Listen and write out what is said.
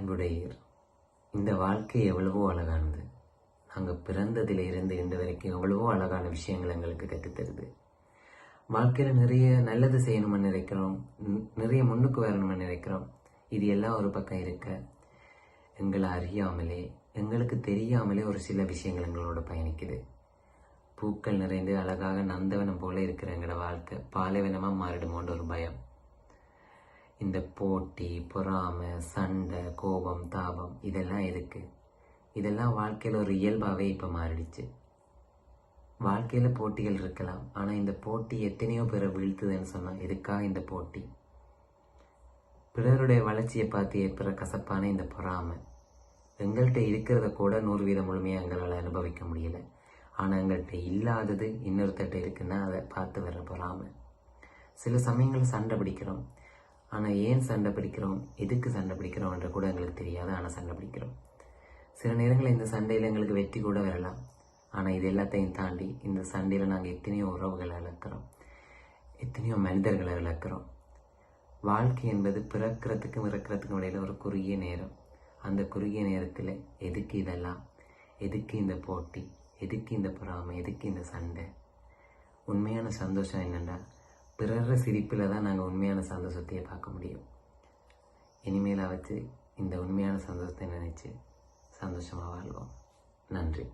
அன்புடையீர். இந்த வாழ்க்கை எவ்வளவோ அழகானது. நாங்கள் பிறந்ததிலிருந்து இன்று வரைக்கும் எவ்வளவோ அழகான விஷயங்கள் எங்களுக்கு கற்றுத்தருது வாழ்க்கையில் நிறைய நல்லது செய்யணும்னு நினைக்கிறோம். நிறைய முன்னுக்கு வரணும்னு நினைக்கிறோம். இது எல்லாம் ஒரு பக்கம் இருக்க எங்களை அறியாமலே எங்களுக்கு தெரியாமலே ஒரு சில விஷயங்கள் எங்களோட பயணிக்குது. பூக்கள் நிறைந்து அழகாக நந்தவனம் போல இருக்கிற எங்களோட வாழ்க்கை பாலைவனமாக மாறிடுமோன்ற ஒரு பயம். இந்த போட்டி பொறாமை சண்டை கோபம் தாபம் இதெல்லாம் எதுக்கு? இதெல்லாம் வாழ்க்கையில் ஒரு இயல்பாகவே இப்போ மாறிடுச்சு. வாழ்க்கையில் போட்டிகள் இருக்கலாம். ஆனால் இந்த போட்டி எத்தனையோ பேரை வீழ்த்துதுன்னு சொன்னால் எதுக்காக இந்த போட்டி? பிறருடைய வளர்ச்சியை பார்த்து ஏற்படுற கசப்பான இந்த பொறாமை. எங்கள்கிட்ட இருக்கிறத கூட நூறு வீதம் முழுமையாக எங்களால் அனுபவிக்க முடியல. ஆனால் எங்கள்கிட்ட இல்லாதது இன்னொருத்தட்ட இருக்குன்னா அதை பார்த்து வர பொறாமை. சில சமயங்கள் சண்டை பிடிக்கிறோம். ஆனால் ஏன் சண்டை பிடிக்கிறோம்? எதுக்கு சண்டை பிடிக்கிறோம் என்று கூட எங்களுக்கு தெரியாது. ஆனால் சண்டை பிடிக்கிறோம். சில நேரங்களில் இந்த சண்டையில் எங்களுக்கு வெற்றி கூட வரலாம். ஆனால் இது எல்லாத்தையும் தாண்டி இந்த சண்டையில் நாங்கள் எத்தனையோ உறவுகளை இழக்கிறோம். எத்தனையோ மனிதர்களை இழக்கிறோம். வாழ்க்கை என்பது பிறக்கிறதுக்கும் இறக்கிறதுக்கும் இடையில ஒரு குறுகிய நேரம். அந்த குறுகிய நேரத்தில் எதுக்கு இதெல்லாம்? எதுக்கு இந்த போட்டி? எதுக்கு இந்த பொறாமை? எதுக்கு இந்த சண்டை? உண்மையான சந்தோஷம் என்னென்னா பிறர்ற சிரிப்பில் தான் நாங்கள் உண்மையான சந்தோஷத்தையே பார்க்க முடியும். இனிமேல் வச்சு இந்த உண்மையான சந்தோஷத்தை நினைச்சு சந்தோஷமாக வாழ்வோம். நன்றி.